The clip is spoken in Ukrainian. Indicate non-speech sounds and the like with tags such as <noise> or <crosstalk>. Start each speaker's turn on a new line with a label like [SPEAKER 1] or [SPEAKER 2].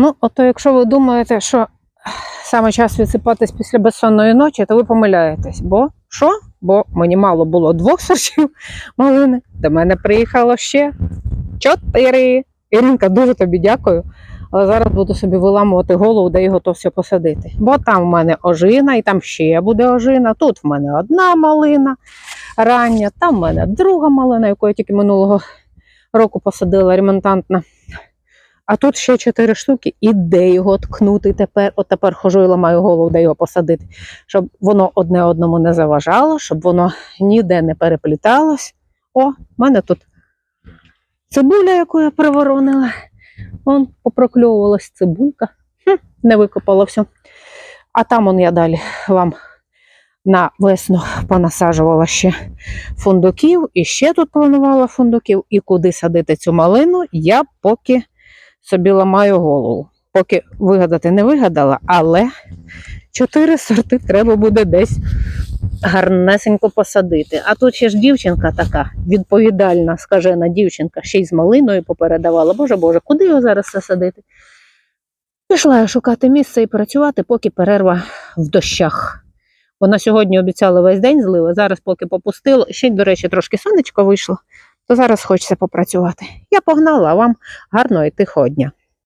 [SPEAKER 1] Ну, ото якщо ви думаєте, що саме час відсипатись після безсонної ночі, то ви помиляєтесь. Бо що? Бо мені мало було двох <laughs> сортів малини. До мене приїхало ще чотири. Іринка, дуже тобі дякую. Але зараз буду собі виламувати голову, де його то все посадити. Бо там в мене ожина, і там ще буде ожина. Тут в мене одна малина рання, там в мене друга малина, яку я тільки минулого року посадила ремонтантна. А тут ще чотири штуки, і де його ткнути тепер? От тепер хожу і ламаю голову, де його посадити, щоб воно одне одному не заважало, щоб воно ніде не перепліталось. О, в мене тут цибуля, яку я приворонила. Вон попрокльовувалась цибулька. Хм, не викопала все. А там он я далі вам на весну понасаджувала ще фундуків, і ще тут планувала фундуків. І куди садити цю малину, я поки собі ламаю голову. Поки вигадати не вигадала, але чотири сорти треба буде десь гарнесенько посадити. А тут ще ж дівчинка така відповідальна, скажена дівчинка, ще й з малиною попередавала. Боже Боже, куди його зараз засадити? Пішла я шукати місце і працювати, поки перерва в дощах. Вона сьогодні обіцяла весь день зливи, зараз поки попустило, ще й, до речі, трошки сонечко вийшло, то зараз хочеться попрацювати. Я погнала, вам гарного і тихого дня.